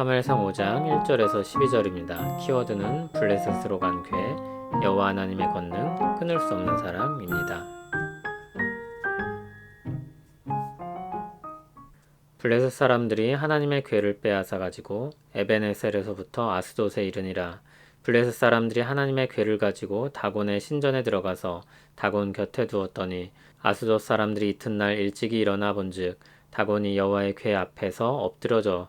사무엘상 5장 1절에서 12절입니다. 키워드는 블레셋으로 간 괴, 여호와 하나님의 권능, 끊을 수 없는 사랑입니다. 블레셋 사람들이 하나님의 괴를 빼앗아 가지고 에베네셀에서부터 아스돗에 이르니라. 블레셋 사람들이 하나님의 괴를 가지고 다곤의 신전에 들어가서 다곤 곁에 두었더니 아스돗 사람들이 이튿날 일찍이 일어나 본즉 다곤이 여호와의 괴 앞에서 엎드러져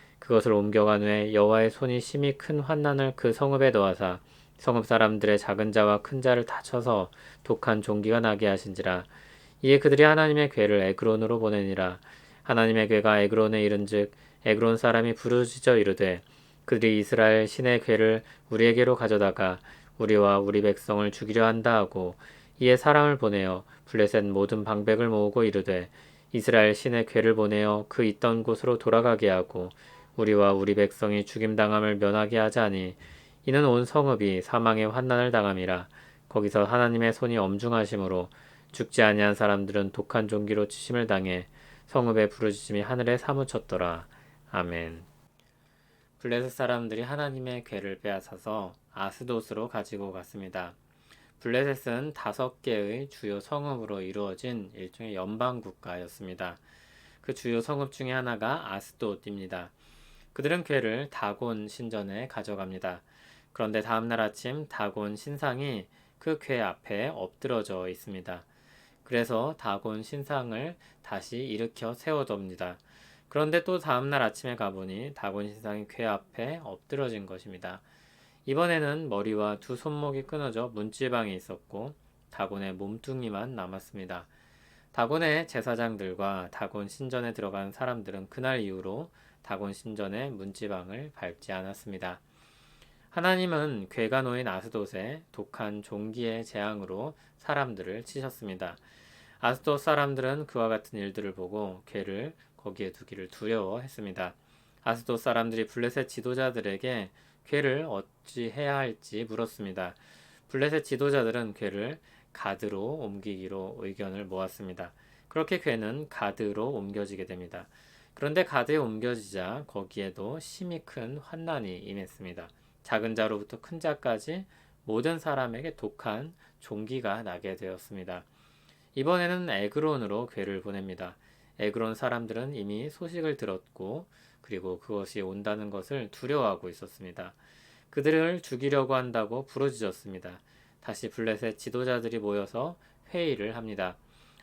그것을 옮겨간 후에 여호와의 손이 심히 큰 환난을 그 성읍에 넣어사 성읍 사람들의 작은 자와 큰 자를 다 쳐서 독한 종기가 나게 하신지라. 이에 그들이 하나님의 괴를 에그론으로 보내니라. 하나님의 괴가 에그론에 이른즉 에그론 사람이 부르짖어 이르되 그들이 이스라엘 신의 괴를 우리에게로 가져다가 우리와 우리 백성을 죽이려 한다 하고 이에 사람을 보내어 블레셋 모든 방백을 모으고 이르되 이스라엘 신의 괴를 보내어 그 있던 곳으로 돌아가게 하고 우리와 우리 백성이 죽임당함을 면하게 하자니 이는 온 성읍이 사망의 환난을 당함이라 거기서 하나님의 손이 엄중하심으로 죽지 아니한 사람들은 독한 종기로 치심을 당해 성읍의 부르짖음이 하늘에 사무쳤더라 아멘 블레셋 사람들이 하나님의 괴를 빼앗아서 아스돗으로 가지고 갔습니다. 블레셋은 다섯 개의 주요 성읍으로 이루어진 일종의 연방 국가였습니다. 그 주요 성읍 중에 하나가 아스돗입니다. 그들은 괴를 다곤 신전에 가져갑니다. 그런데 다음날 아침 다곤 신상이 그 괴 앞에 엎드러져 있습니다. 그래서 다곤 신상을 다시 일으켜 세워둡니다. 그런데 또 다음날 아침에 가보니 다곤 신상이 괴 앞에 엎드러진 것입니다. 이번에는 머리와 두 손목이 끊어져 문지방에 있었고 다곤의 몸뚱이만 남았습니다. 다곤의 제사장들과 다곤 신전에 들어간 사람들은 그날 이후로 다곤 신전의 문지방을 밟지 않았습니다. 하나님은 괴가 놓인 아스돗에 독한 종기의 재앙으로 사람들을 치셨습니다. 아스돗 사람들은 그와 같은 일들을 보고 괴를 거기에 두기를 두려워했습니다. 아스돗 사람들이 블레셋 지도자들에게 괴를 어찌 해야 할지 물었습니다. 블레셋 지도자들은 괴를 가드로 옮기기로 의견을 모았습니다. 그렇게 괴는 가드로 옮겨지게 됩니다. 그런데 가드에 옮겨지자 거기에도 심히 큰 환난이 임했습니다. 작은 자로부터 큰 자까지 모든 사람에게 독한 종기가 나게 되었습니다. 이번에는 에그론으로 괴를 보냅니다. 에그론 사람들은 이미 소식을 들었고 그리고 그것이 온다는 것을 두려워하고 있었습니다. 그들을 죽이려고 한다고 부르짖었습니다. 다시 블렛의 지도자들이 모여서 회의를 합니다.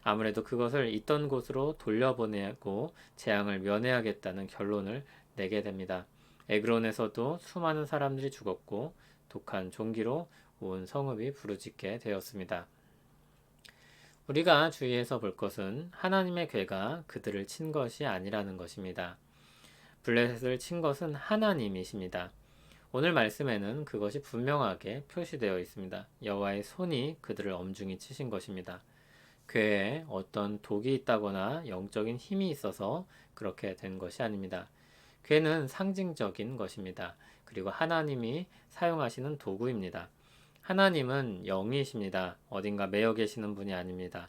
아무래도 그것을 있던 곳으로 돌려보내고 재앙을 면해야겠다는 결론을 내게 됩니다. 에그론에서도 수많은 사람들이 죽었고 독한 종기로 온 성읍이 부르짖게 되었습니다. 우리가 주의해서 볼 것은 하나님의 괴가 그들을 친 것이 아니라는 것입니다. 블레셋을 친 것은 하나님이십니다. 오늘 말씀에는 그것이 분명하게 표시되어 있습니다. 여호와의 손이 그들을 엄중히 치신 것입니다. 괴에 어떤 독이 있다거나 영적인 힘이 있어서 그렇게 된 것이 아닙니다. 괴는 상징적인 것입니다. 그리고 하나님이 사용하시는 도구입니다. 하나님은 영이십니다. 어딘가 매여 계시는 분이 아닙니다.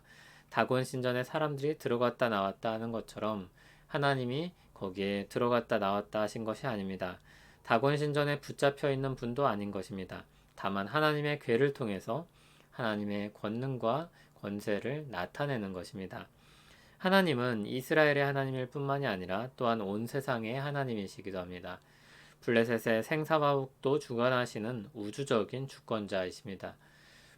다곤 신전에 사람들이 들어갔다 나왔다 하는 것처럼 하나님이 거기에 들어갔다 나왔다 하신 것이 아닙니다. 다곤 신전에 붙잡혀 있는 분도 아닌 것입니다. 다만 하나님의 괴를 통해서 하나님의 권능과 권세를 나타내는 것입니다. 하나님은 이스라엘의 하나님일 뿐만이 아니라 또한 온 세상의 하나님이시기도 합니다. 블레셋의 생사화복도 주관하시는 우주적인 주권자이십니다.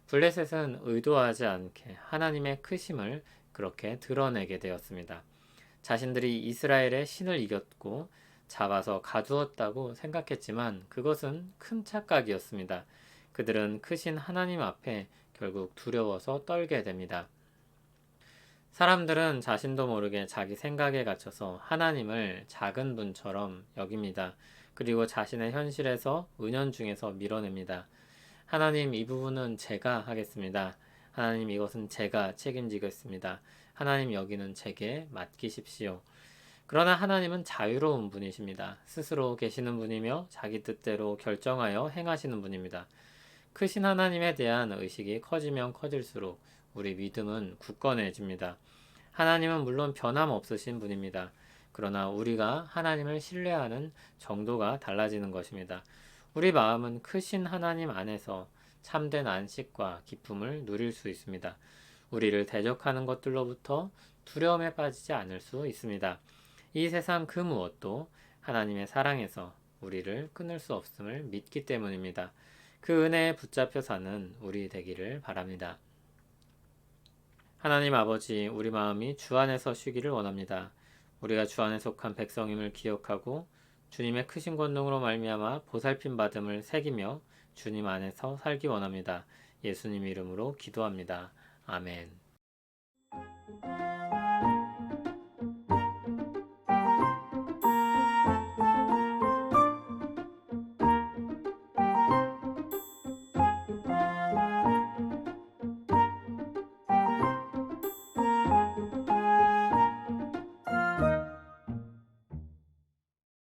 블레셋은 의도하지 않게 하나님의 크심을 그렇게 드러내게 되었습니다. 자신들이 이스라엘의 신을 이겼고 잡아서 가두었다고 생각했지만 그것은 큰 착각이었습니다. 그들은 크신 하나님 앞에 결국 두려워서 떨게 됩니다. 사람들은 자신도 모르게 자기 생각에 갇혀서 하나님을 작은 분처럼 여깁니다. 그리고 자신의 현실에서 은연 중에서 밀어냅니다. 하나님 이 부분은 제가 하겠습니다. 하나님 이것은 제가 책임지겠습니다. 하나님 여기는 제게 맡기십시오. 그러나 하나님은 자유로운 분이십니다. 스스로 계시는 분이며 자기 뜻대로 결정하여 행하시는 분입니다. 크신 하나님에 대한 의식이 커지면 커질수록 우리 믿음은 굳건해집니다. 하나님은 물론 변함없으신 분입니다. 그러나 우리가 하나님을 신뢰하는 정도가 달라지는 것입니다. 우리 마음은 크신 하나님 안에서 참된 안식과 기쁨을 누릴 수 있습니다. 우리를 대적하는 것들로부터 두려움에 빠지지 않을 수 있습니다. 이 세상 그 무엇도 하나님의 사랑에서 우리를 끊을 수 없음을 믿기 때문입니다. 그 은혜에 붙잡혀 사는 우리 되기를 바랍니다. 하나님 아버지, 우리 마음이 주 안에서 쉬기를 원합니다. 우리가 주 안에 속한 백성임을 기억하고 주님의 크신 권능으로 말미암아 보살핌 받음을 새기며 주님 안에서 살기 원합니다. 예수님 이름으로 기도합니다. 아멘.